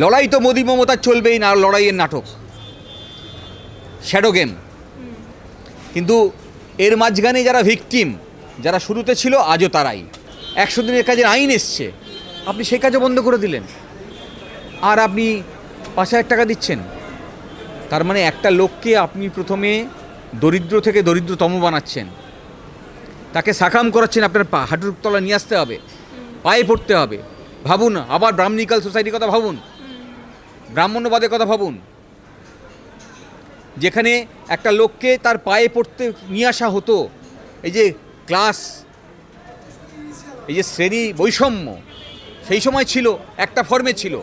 লড়াই তো মোদী মমতার চলবেই না লড়াইয়ের নাটক। শ্যাডো গেম কিন্তু এর মাঝখানে যারা ভিকটিম যারা শুরুতে ছিল, আজও তারাই। একশো দিনের কাজের আইন এসছে। আপনি সেই কাজও বন্ধ করে দিলেন। আর আপনি পাঁচ হাজার টাকা দিচ্ছেন। তার মানে একটা লোককে আপনি প্রথমে দরিদ্র থেকে দরিদ্রতম বানাচ্ছেন। তাকে সাকাম করাচ্ছেন আপনার পা, হাঁটুর তলা নিয়ে আসতে হবে। পায়ে পড়তে হবে। ভাবুন, আবার ব্রাহ্মণিকাল সোসাইটির কথা ভাবুন। ব্রাহ্মণ্যবাদের কথা ভাবুন। যেখানে একটা লোককে তার পায়ে পড়তে নিয়ে আসা হতো, এই যে ক্লাস, এই যে শ্রেণি বৈষম্য, সেই সময় ছিল, একটা ফর্মে ছিল।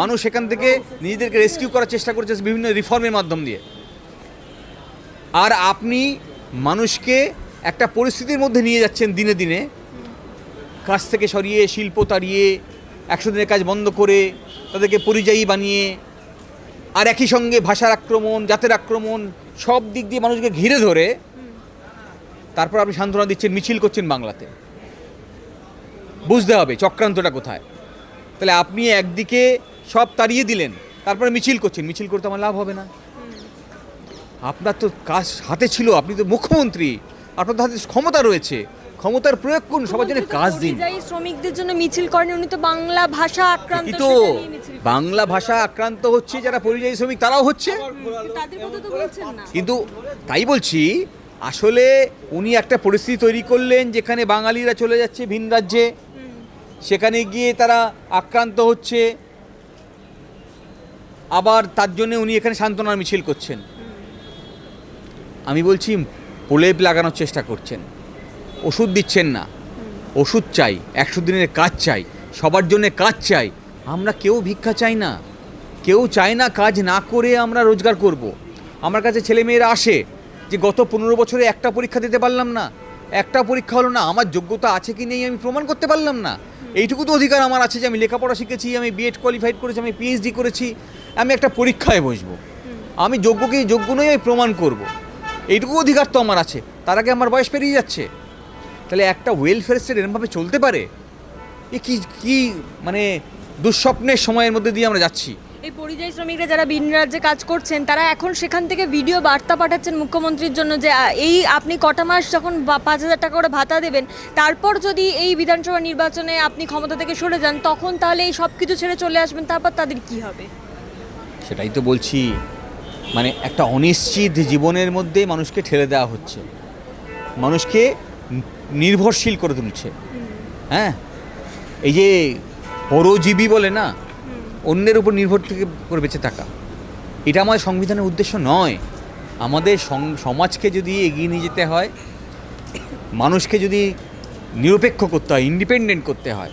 মানুষ এখান থেকে নিজেদেরকে রেস্কিউ করার চেষ্টা করেছে বিভিন্ন রিফর্মের মাধ্যম দিয়ে। আর আপনি মানুষকে একটা পরিস্থিতির মধ্যে নিয়ে যাচ্ছেন দিনে দিনে, কাজ থেকে সরিয়ে, শিল্প তাড়িয়ে, একশো দিনের কাজ বন্ধ করে তাদেরকে পরিযায়ী বানিয়ে আর একই সঙ্গে ভাষার আক্রমণ, জাতের আক্রমণ সব দিক দিয়ে মানুষকে ঘিরে ধরে তারপর আপনি সান্ত্বনা দিচ্ছেন, মিছিল করছেন বাংলাতে। বুঝতে হবে চক্রান্তটা কোথায়। তাহলে আপনি একদিকে সব তাড়িয়ে দিলেন, তারপরে মিছিল করছেন। মিছিল করতে আমার লাভ হবে না। আপনার তো কাজ হাতে ছিল, আপনি তো মুখ্যমন্ত্রী, আপনার তো হাতে ক্ষমতা রয়েছে। ক্ষমতার প্রয়োগ করুন সবার জন্য কাজ দিন। শ্রমিকদের জন্য মিছিল করেন। উনি তো বাংলা ভাষা আক্রান্ত তো। বাংলা ভাষা আক্রান্ত হচ্ছে যারা পরিযায়ী শ্রমিক তারাও হচ্ছে। কিন্তু তাই বলছি আসলে উনি একটা পরিস্থিতি তৈরি করলেন যেখানে বাঙালিরা চলে যাচ্ছে ভিন রাজ্যে। সেখানে গিয়ে তারা আক্রান্ত হচ্ছে। আবার তার জন্য উনি এখানে সান্ত্বনার মিছিল করছেন। আমি বলছি প্রলেপ লাগানোর চেষ্টা করছেন। ওষুধ দিচ্ছেন না। ওষুধ চাই, একশো দিনের কাজ চাই, সবার জন্য কাজ চাই। আমরা কেউ ভিক্ষা চাই না। কেউ চায় না কাজ না করে আমরা রোজগার করব। আমার কাছে ছেলেমেয়েরা আসে যে গত পনেরো বছরে একটা পরীক্ষা দিতে পারলাম না। একটা পরীক্ষা হলো না, আমার যোগ্যতা আছে কি নেই আমি প্রমাণ করতে পারলাম না। এইটুকু তো অধিকার আমার আছে যে আমি লেখাপড়া শিখেছি, আমি বিএড কোয়ালিফাইড করেছি, আমি পিএইচডি করেছি, আমি একটা পরীক্ষায় বসবো। আমি যোগ্য কি যোগ্য নই, আমি প্রমাণ করব। এইটুকু অধিকার তো আমার আছে। তার আগে আমার বয়স পেরিয়ে যাচ্ছে। তাহলে একটা ওয়েলফেয়ার স্টেট এরমভাবে চলতে পারে? এ কি কি মানে দুঃস্বপ্নের সময়ের মধ্যে দিয়ে আমরা যাচ্ছি? এই পরিযায়ী শ্রমিকরা যারা ভিন রাজ্যে কাজ করছেন তারা এখন সেখান থেকে ভিডিও বার্তা পাঠাচ্ছেন মুখ্যমন্ত্রীর জন্য যে এই আপনি কটা মাস যখন পাঁচ হাজার টাকা করে ভাতা দেবেন তারপর যদি এই বিধানসভা নির্বাচনে আপনি ক্ষমতা থেকে সরে যান তখন তাহলে এই সব কিছু ছেড়ে চলে আসবেন তারপর তাদের কি হবে? সেটাই তো বলছি। মানে একটা অনিশ্চিত জীবনের মধ্যে মানুষকে ঠেলে দেওয়া হচ্ছে। মানুষকে নির্ভরশীল করে তুলছে। হ্যাঁ? এই যে পরজীবী বলে না, অন্যের উপর নির্ভর থেকে করে বেঁচে থাকা। এটা আমাদের সংবিধানের উদ্দেশ্য নয়। আমাদের সমাজকে যদি এগিয়ে নিয়ে যেতে হয়, মানুষকে যদি নিরপেক্ষ করতে হয় ইন্ডিপেন্ডেন্ট করতে হয়,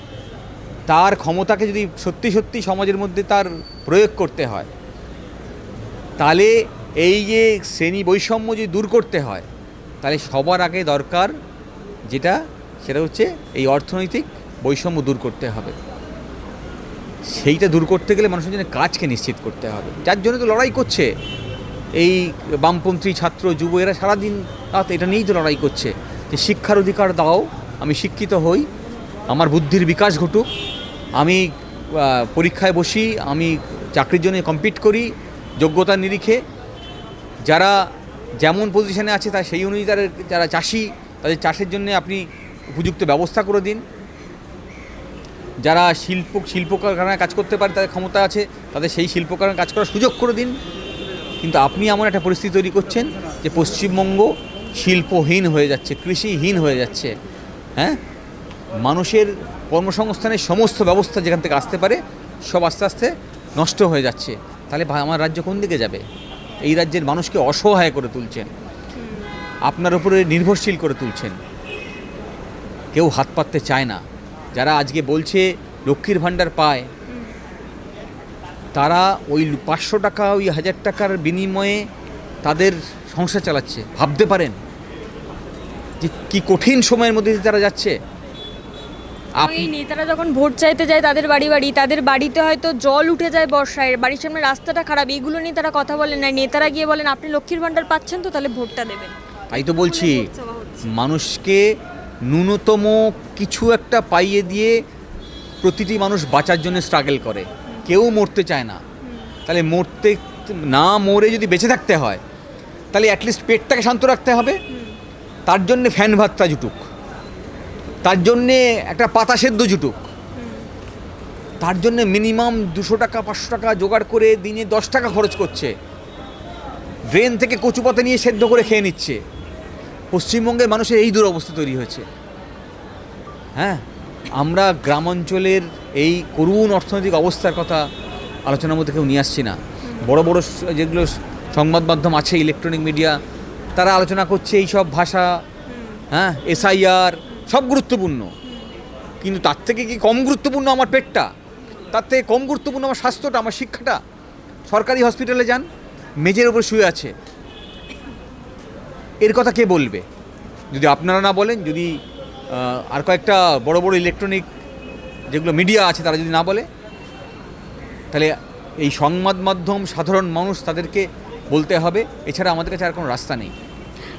তার ক্ষমতাকে যদি সত্যি সত্যি সমাজের মধ্যে তার প্রয়োগ করতে হয়, তাহলে এই যে শ্রেণি বৈষম্য যদি দূর করতে হয়, তাহলে সবার আগে দরকার যেটা, সেটা হচ্ছে এই অর্থনৈতিক বৈষম্য দূর করতে হবে। সেইটা দূর করতে গেলে মানুষের জন্য কাজকে নিশ্চিত করতে হবে। যার জন্য তো লড়াই করছে। এই বামপন্থী ছাত্র, যুব, এরা সারাদিন রাত এটা নিয়েই তো লড়াই করছে যে শিক্ষার অধিকার দাও, আমি শিক্ষিত হই, আমার বুদ্ধির বিকাশ ঘটুক, আমি পরীক্ষায় বসি, আমি চাকরির জন্য কম্পিট করি যোগ্যতার নিরিখে। যারা যেমন পজিশনে আছে তা সেই অনুযায়ী তারা যারা চাষি তাদের চাষের জন্য আপনি উপযুক্ত ব্যবস্থা করে দিন। যারা শিল্প শিল্প কারখানায় কাজ করতে পারে, তাদের ক্ষমতা আছে, তাদের সেই শিল্প কারখানায় কাজ করার সুযোগ করে দিন। কিন্তু আপনি এমন একটা পরিস্থিতি তৈরি করছেন যে পশ্চিমবঙ্গ শিল্পহীন হয়ে যাচ্ছে, কৃষিহীন হয়ে যাচ্ছে। হ্যাঁ? মানুষের কর্মসংস্থানের সমস্ত ব্যবস্থা যেখান থেকে আসতে পারে, সব আস্তে আস্তে নষ্ট হয়ে যাচ্ছে। তাহলে আমার রাজ্য কোন দিকে যাবে? এই রাজ্যের মানুষকে অসহায় করে তুলছেন। আপনার উপরে নির্ভরশীল করে তুলছেন। কেউ হাত পাততে চায় না। যারা আজকে বলছে লক্ষ্মীর ভাণ্ডার পায় তারা ওই পাঁচশো টাকা ওই হাজার টাকার বিনিময়ে তাদের সংসার চালাচ্ছে। ভাবতে পারেন যে কি কঠিন সময়ের মধ্যে দিয়ে তারা যাচ্ছে। আপনি নেতারা যখন ভোট চাইতে যায় তাদের বাড়ি বাড়ি তাদের বাড়িতে হয়তো জল উঠে যায় বর্ষায় বাড়ির সামনে রাস্তাটা খারাপ এগুলো নিয়ে তারা কথা বলেন না নেতারা গিয়ে বলেন আপনি লক্ষ্মীর ভাণ্ডার পাচ্ছেন তো তাহলে ভোটটা দেবেন। তাই তো বলছি। মানুষকে ন্যূনতম কিছু একটা পাইয়ে দিয়ে প্রতিটি মানুষ বাঁচার জন্য স্ট্রাগল করে। কেউ মরতে চায় না। তাহলে মরতে, না মরে যদি বেঁচে থাকতে হয়, তাহলে অ্যাটলিস্ট পেটটাকে শান্ত রাখতে হবে। তার জন্যে ফ্যান ভাতটা জুটুক। তার জন্যে একটা পাতা সেদ্ধ জুটুক। তার জন্য মিনিমাম দুশো টাকা, পাঁচশো টাকা জোগাড় করে দিনে দশ টাকা খরচ করছে। ড্রেন থেকে কচু পাতা নিয়ে সেদ্ধ করে খেয়ে নিচ্ছে। পশ্চিমবঙ্গের মানুষের এই দুরবস্থা তৈরি হয়েছে। হ্যাঁ আমরা গ্রাম অঞ্চলের এই করুণ অর্থনৈতিক অবস্থার কথা আলোচনার মধ্যে কেউ নিয়ে আসছি না। বড় বড় যেগুলো সংবাদ মাধ্যম আছে ইলেকট্রনিক মিডিয়া তারা আলোচনা করছে এই সব ভাষা হ্যাঁ এসআইআর, সব গুরুত্বপূর্ণ। কিন্তু তার থেকে কি কম গুরুত্বপূর্ণ আমার পেটটা? তার থেকে কম গুরুত্বপূর্ণ আমার স্বাস্থ্যটা, আমার শিক্ষাটা? সরকারি হসপিটালে যান মেজের ওপর শুয়ে আছে। এর কথা কে বলবে? যদি আপনারা না বলেন, যদি আর কয়েকটা বড় বড় ইলেকট্রনিক যেগুলো মিডিয়া আছে তারা যদি না বলে, তাহলে এই সংবাদ মাধ্যম সাধারণ মানুষ তাদেরকে বলতে হবে। এছাড়া আমাদের কাছে আর কোনো রাস্তা নেই।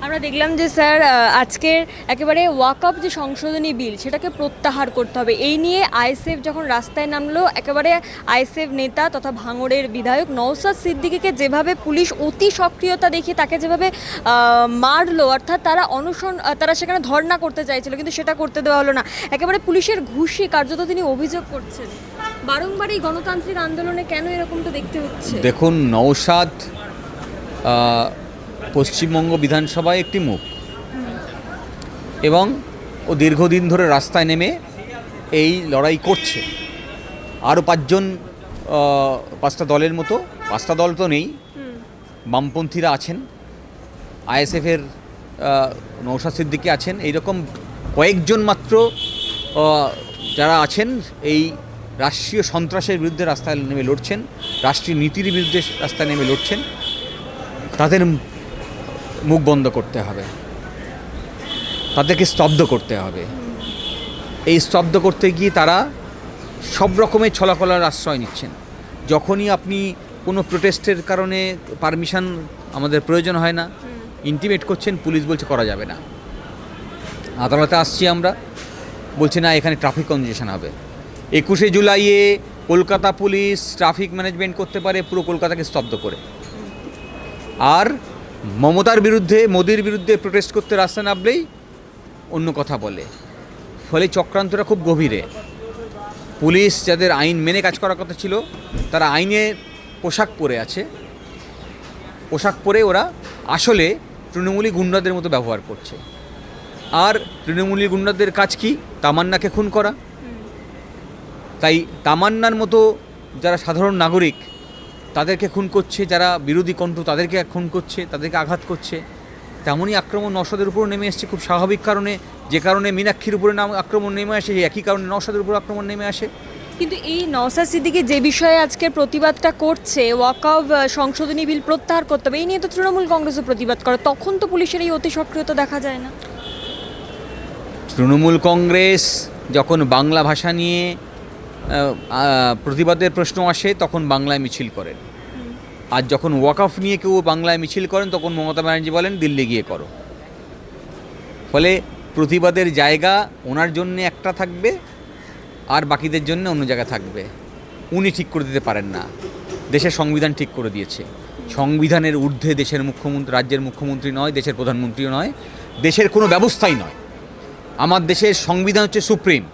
আমরা দেখলাম যে স্যার আহ, আজকের একেবারে ওয়াকআপ যে সংশোধনী বিল সেটাকে প্রত্যাহার করতে হবে। এই নিয়ে আইএসএফ যখন রাস্তায় নামলো একেবারে আইএসএফ নেতা তথা ভাঙড়ের বিধায়ক নওসাদ সিদ্দিকীকে যেভাবে পুলিশ অতি সক্রিয়তা দেখিয়ে তাকে যেভাবে মারলো অর্থাৎ তারা অনশন তারা সেখানে ধর্ণা করতে চাইছিল কিন্তু সেটা করতে দেওয়া হলো না। একেবারে পুলিশের ঘুষি কার্যত তিনি অভিযোগ করছেন। বারংবার এই গণতান্ত্রিক আন্দোলনে কেন এরকমটা দেখতে হচ্ছে? দেখুন নৌসাদ পশ্চিমবঙ্গ বিধানসভায় একটি মুখ। এবং ও দীর্ঘদিন ধরে রাস্তায় নেমে এই লড়াই করছে। আরও পাঁচজন পাঁচটা দলের মতো, পাঁচটা দল তো নেই। বামপন্থীরা আছেন। আইএসএফের নৌসাদ সিদ্দিকি আছেন। এইরকম কয়েকজন মাত্র যারা আছেন, এই রাষ্ট্রীয় সন্ত্রাসের বিরুদ্ধে রাস্তায় নেমে লড়ছেন, রাষ্ট্রীয় নীতির বিরুদ্ধে রাস্তায় নেমে লড়ছেন। তাদের মুখ বন্ধ করতে হবে। তাদেরকে স্তব্ধ করতে হবে। এই স্তব্ধ করতে গিয়ে তারা সব রকমের ছলাকলার আশ্রয় নিচ্ছেন। যখনই আপনি কোনো প্রোটেস্টের কারণে পারমিশন আমাদের প্রয়োজন হয় না ইন্টিমেট করছেন, পুলিশ বলছে করা যাবে না। আদালতে আসছি আমরা, বলছে না, এখানে ট্রাফিক কনজেশন হবে। একুশে জুলাইয়ে কলকাতা পুলিশ ট্রাফিক ম্যানেজমেন্ট করতে পারে, পুরো কলকাতাকে স্তব্ধ করে। আর মমতার বিরুদ্ধে মোদির বিরুদ্ধে প্রোটেস্ট করতে রাস্তা নামলেই অন্য কথা বলে। ফলে চক্রান্তটা খুব গভীরে। পুলিশ যাদের আইন মেনে কাজ করার কথা ছিল তারা আইনে পোশাক পরে আছে। পোশাক পরে ওরা আসলে তৃণমূলী গুন্ডাদের মতো ব্যবহার করছে। আর তৃণমূলী গুন্ডাদের কাজ কি? তামান্নাকে খুন করা। তাই তামান্নার মতো যারা সাধারণ নাগরিক তাদেরকে খুন করছে যারা বিরোধী কণ্ঠ তাদেরকে খুন করছে তাদেরকে আঘাত করছে। তেমনই আক্রমণ নশাদের উপর নেমে এসছে খুব স্বাভাবিক কারণে। যে কারণে মীনাক্ষীর উপরে নাম আক্রমণ নেমে আসে সেই একই কারণে নশাদের উপর আক্রমণ নেমে আসে। কিন্তু এই নওসাদ সিদ্দিকি যে বিষয়ে আজকে প্রতিবাদটা করছে ওয়াকআফ সংশোধনী বিল প্রত্যাহার করতে হবে এই নিয়ে তো তৃণমূল কংগ্রেসও প্রতিবাদ করে। তখন তো পুলিশের এই অতি সক্রিয়তা দেখা যায় না। তৃণমূল কংগ্রেস যখন বাংলা ভাষা নিয়ে প্রতিবাদের প্রশ্ন আসে, তখন বাংলায় মিছিল করেন। আর যখন ওয়াকফ নিয়ে কেউ বাংলায় মিছিল করেন, তখন মমতা ব্যানার্জি বলেন, দিল্লি গিয়ে করো। ফলে প্রতিবাদের জায়গা ওনার জন্য একটা থাকবে, আর বাকিদের জন্য অন্য জায়গা থাকবে। উনি ঠিক করে দিতে পারেন না। দেশের সংবিধান ঠিক করে দিয়েছে। সংবিধানের ঊর্ধ্বে দেশের মুখ্যমন্ত্রী, রাজ্যের মুখ্যমন্ত্রী নয়, দেশের প্রধানমন্ত্রীও নয়, দেশের কোনো ব্যবস্থাই নয়। আমার দেশের সংবিধান হচ্ছে সুপ্রিম।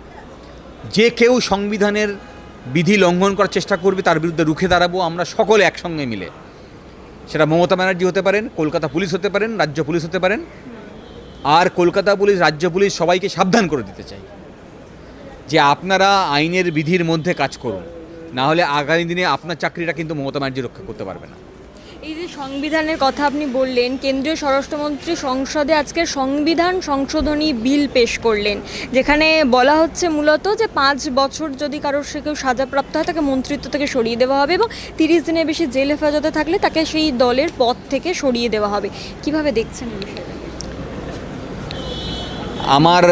যে কেউ সংবিধানের বিধি লঙ্ঘন করার চেষ্টা করবে, তার বিরুদ্ধে রুখে দাঁড়াবো, আমরা সকলে একসঙ্গে মিলে। সেটা মমতা ব্যানার্জি হতে পারেন, কলকাতা পুলিশ হতে পারেন, রাজ্য পুলিশ হতে পারেন। আর কলকাতা পুলিশ, রাজ্য পুলিশ সবাইকে সাবধান করে দিতে চাই। যে আপনারা আইনের বিধির মধ্যে কাজ করুন, না হলে আগামী দিনে আপনার চাকরিটা কিন্তু মমতা ব্যানার্জি রক্ষা করতে পারবে না। এই যে সংবিধানের কথা আপনি বললেন, কেন্দ্রীয় স্বরাষ্ট্রমন্ত্রী সংসদে আজকে সংবিধান সংশোধনী বিল পেশ করলেন, যেখানে বলা হচ্ছে মূলত যে পাঁচ বছর যদি কারোর সে কেউ সাজাপ্রাপ্ত হয়, তাকে মন্ত্রিত্ব থেকে সরিয়ে দেওয়া হবে এবং তিরিশ দিনের বেশি জেল হেফাজতে থাকলে তাকে সেই দলের পদ থেকে সরিয়ে দেওয়া হবে। কীভাবে দেখছেন আমার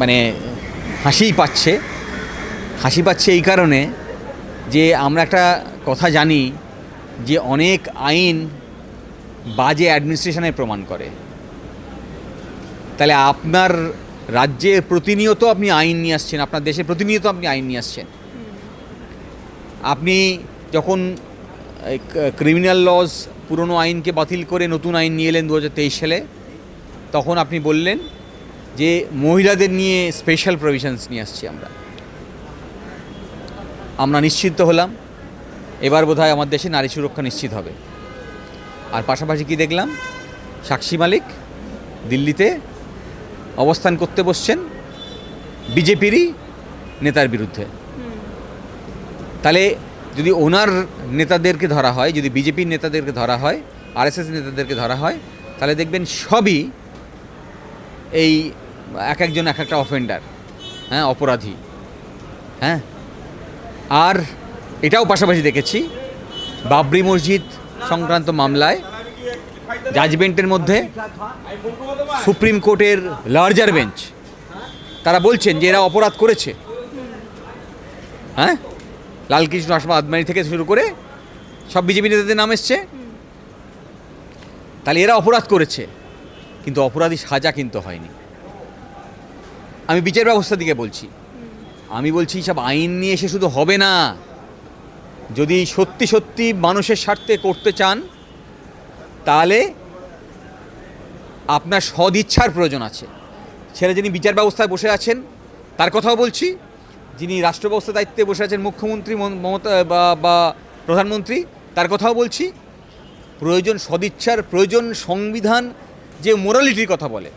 মানে হাসিই পাচ্ছে। হাসি পাচ্ছে এই কারণে যে আমরা একটা কথা জানি যে অনেক আইন বাজে অ্যাডমিনিস্ট্রেশনের প্রমাণ করে। তাহলে আপনার রাজ্যে প্রতিনিয়ত আপনি আইন নিয়ে আসছেন, আপনার দেশে প্রতিনিয়ত আপনি আইন নিয়ে আসছেন। আপনি যখন ক্রিমিনাল লজ পুরনো আইনকে বাতিল করে নতুন আইন নিয়ে এলেন দু হাজার তেইশ সালে, তখন আপনি বললেন যে মহিলাদের নিয়ে স্পেশাল প্রভিশনস নিয়ে আসছি আমরা। আমরা নিশ্চিত হলাম এবার বোধহয় আমার দেশে নারী সুরক্ষা নিশ্চিত হবে। আর পাশাপাশি কি দেখলাম? সাক্ষী মালিক দিল্লিতে অবস্থান করতে বসছেন বিজেপিরই নেতার বিরুদ্ধে। তাহলে যদি ওনার নেতাদেরকে ধরা হয়, যদি বিজেপির নেতাদেরকে ধরা হয়, আরএসএস নেতাদেরকে ধরা হয়, তাহলে দেখবেন সবই এই এক একজন এক একটা অফেন্ডার হ্যাঁ অপরাধী হ্যাঁ। আর এটাও পাশাপাশি দেখেছি। বাবরি মসজিদ সংক্রান্ত মামলায় জাজমেন্টের মধ্যে সুপ্রিম কোর্টের লার্জার বেঞ্চ তারা বলছেন যে এরা অপরাধ করেছে। হ্যাঁ? লালকৃষ্ণ আসমা আদমানি থেকে শুরু করে সব বিজেপি নেতাদের নাম এসছে। তাহলে এরা অপরাধ করেছে, কিন্তু অপরাধী সাজা কিন্তু হয়নি। আমি বিচার ব্যবস্থার দিকে বলছি। আমি বলছি সব আইন নিয়ে এসে শুধু হবে না। যদি সত্যি সত্যি মানুষের স্বার্থে করতে চান, তাহলে আপনার সদিচ্ছার প্রয়োজন আছে। ছেলে যিনি বিচার ব্যবস্থায় বসে আছেন, তার কথাও বলছি, যিনি রাষ্ট্র ব্যবস্থা দায়িত্বে বসে আছেন, মুখ্যমন্ত্রী মম- মমতা, বা বা, প্রধানমন্ত্রী, তার কথাও বলছি, প্রয়োজন সদিচ্ছার, প্রয়োজন সংবিধান যে মোরালিটির কথা বলে,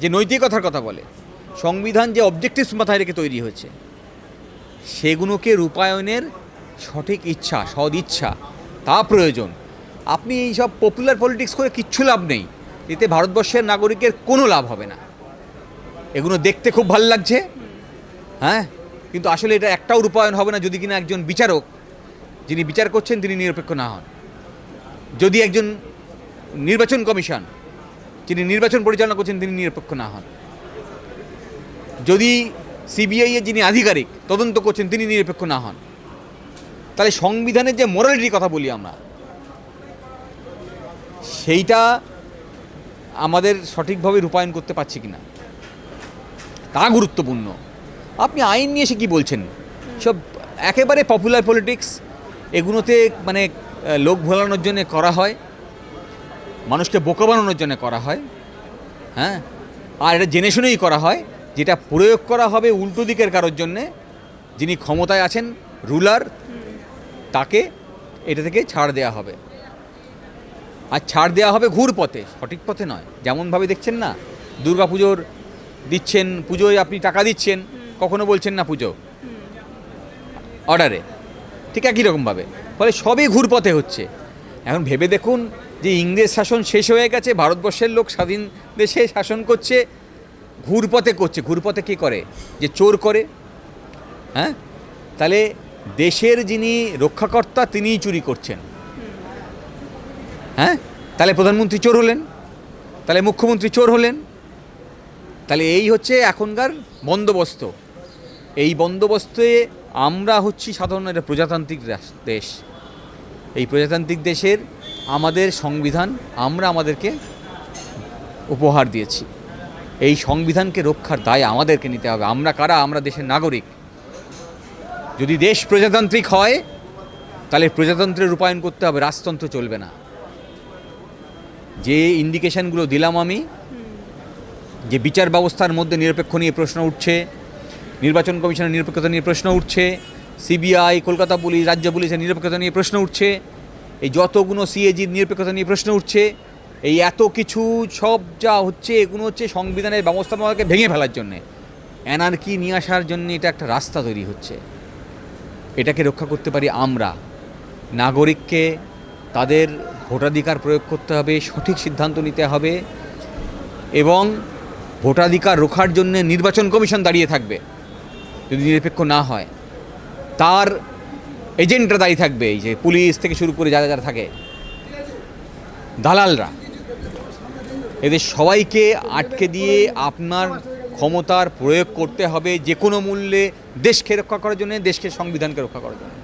যে নৈতিকতার কথা বলে, সংবিধান যে অবজেক্টিভস মাথায় রেখে তৈরি হয়েছে, সেগুলোকে রূপায়ণের সঠিক ইচ্ছা সদ ইচ্ছা, তা প্রয়োজন। আপনি এই সব পপুলার পলিটিক্স করে কিচ্ছু লাভ নেই। এতে ভারতবর্ষের নাগরিকের কোনো লাভ হবে না। এগুলো দেখতে খুব ভালো লাগছে। হ্যাঁ? কিন্তু আসলে এটা একটাও রূপায়ণ হবে না যদি কিনা একজন বিচারক, যিনি বিচার করছেন তিনি নিরপেক্ষ না হন। যদি একজন নির্বাচন কমিশন, যিনি নির্বাচন পরিচালনা করছেন তিনি নিরপেক্ষ না হন। যদি সিবিআই এর যিনি আধিকারিক, তদন্ত করছেন তিনি নিরপেক্ষ না হন। তাহলে সংবিধানের যে মোরালিটির কথা বলি আমরা, সেইটা আমাদের সঠিকভাবে রূপায়ণ করতে পারছি কিনা? তা গুরুত্বপূর্ণ। আপনি আইন নিয়ে এসে কী বলছেন? সব একেবারে পপুলার পলিটিক্স এগুলোতে মানে লোক ভোলানোর জন্য করা হয়, মানুষকে বোকা বানানোর জন্য করা হয় হ্যাঁ? আর এটা জেনে শুনেই করা হয়, যেটা প্রয়োগ করা হবে উল্টো দিকের কারোর জন্যে, যিনি ক্ষমতায় আছেন রুলার তাকে এটা থেকে ছাড় দেওয়া হবে। আর ছাড় দেওয়া হবে ঘুর পথে, সঠিক পথে নয়। যেমনভাবে দেখছেন না, দুর্গা পুজোর দিচ্ছেন, পুজোয় আপনি টাকা দিচ্ছেন, কখনো বলছেন না পুজো। অর্ডারে। ঠিক একই রকমভাবে। ফলে সবই ঘুরপথে হচ্ছে। এখন ভেবে দেখুন যে ইংরেজ শাসন শেষ হয়ে গেছে, ভারতবর্ষের লোক স্বাধীন দেশে শাসন করছে ঘুরপথে করছে। ঘুরপথে কী করে? যে চোর করে? হ্যাঁ? তাহলে দেশের যিনি রক্ষাকর্তা, তিনিই চুরি করছেন। হ্যাঁ? তাহলে প্রধানমন্ত্রী চোর হলেন। তাহলে মুখ্যমন্ত্রী চোর হলেন। তাহলে এই হচ্ছে এখনকার বন্দোবস্ত। এই বন্দোবস্তে আমরা হচ্ছি সাধারণ একটা প্রজাতান্ত্রিক দেশ। এই প্রজাতান্ত্রিক দেশের আমাদের সংবিধান, আমরা আমাদেরকে উপহার দিয়েছি। এই সংবিধানকে রক্ষার দায় আমাদেরকে নিতে হবে। আমরা কারা? আমরা দেশের নাগরিক। যদি দেশ প্রজাতান্ত্রিক হয়, তাহলে প্রজাতন্ত্রের রূপায়ণ করতে হবে, রাজতন্ত্র চলবে না। যে ইন্ডিকেশনগুলো দিলাম আমি, যে বিচার ব্যবস্থার মধ্যে নিরপেক্ষ নিয়ে প্রশ্ন উঠছে, নির্বাচন কমিশনের নিরপেক্ষতা নিয়ে প্রশ্ন উঠছে, সিবিআই, কলকাতা পুলিশ, রাজ্য পুলিশের নিরপেক্ষতা নিয়ে প্রশ্ন উঠছে, এই যতগুলো সিএজির নিরপেক্ষতা নিয়ে প্রশ্ন উঠছে, এই এত কিছু সব যা হচ্ছে, এগুলো হচ্ছে সংবিধানের ব্যবস্থাপনাকে ভেঙে ফেলার জন্যে। অ্যানার্কি নিয়ে আসার জন্য এটা একটা রাস্তা তৈরি হচ্ছে। এটাকে রক্ষা করতে পারি আমরা। নাগরিককে তাদের ভোটাধিকার প্রয়োগ করতে হবে, সঠিক সিদ্ধান্ত নিতে হবে এবং ভোটাধিকার রক্ষার জন্য নির্বাচন কমিশন দাঁড়িয়ে থাকবে। যদি নিরপেক্ষ না হয়, তার এজেন্টরা দাঁড়িয়ে থাকবে, এই যে পুলিশ থেকে শুরু করে যারা যারা থাকে। দালালরা। এদের সবাইকে আটকে দিয়ে আপনার ক্ষমতার প্রয়োগ করতে হবে যে কোনো মূল্যে দেশকে রক্ষা করার জন্য, দেশকে সংবিধানকে রক্ষা করার জন্য।